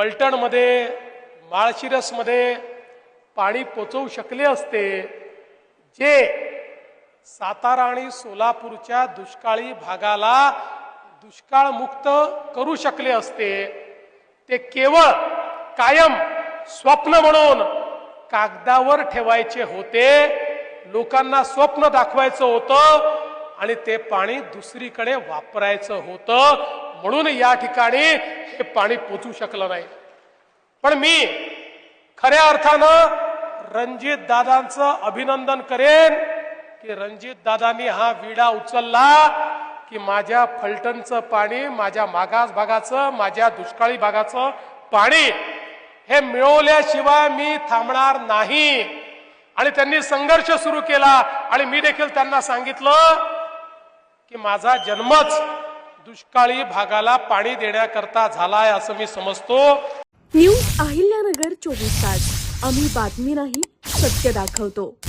पलटणमध्ये माळशिरसमध्ये पाणी पोचवू शकले असते जे सातारा आणि सोलापूरच्या दुष्काळी भागाला दुष्काळमुक्त करू शकले असते. ते केवळ कायम स्वप्न म्हणून कागदावर ठेवायचे होते लोकांना स्वप्न दाखवायचं होतं आणि ते पाणी दुसरीकडे वापरायचं होतं. म्हणून या ठिकाणी हे पाणी पोचू शकलं नाही. पण मी खऱ्या अर्थानं रणजित दादांचं अभिनंदन करेन की रणजित दादांनी हा विडा उचलला की माझ्या फलटणचं पाणी माझ्या मागास भागाचं माझ्या दुष्काळी भागाचं पाणी हे मिळवल्याशिवाय मी थांबणार नाही. आणि त्यांनी संघर्ष सुरू केला आणि मी देखील त्यांना सांगितलं की माझा जन्मच दुष्काळी भागाला पाणी देण्याकरता झालाय असं मी समजतो. न्यूज अहिल्यानगर चोवीस तास. आम्ही बातमी नाही सत्य दाखवतो.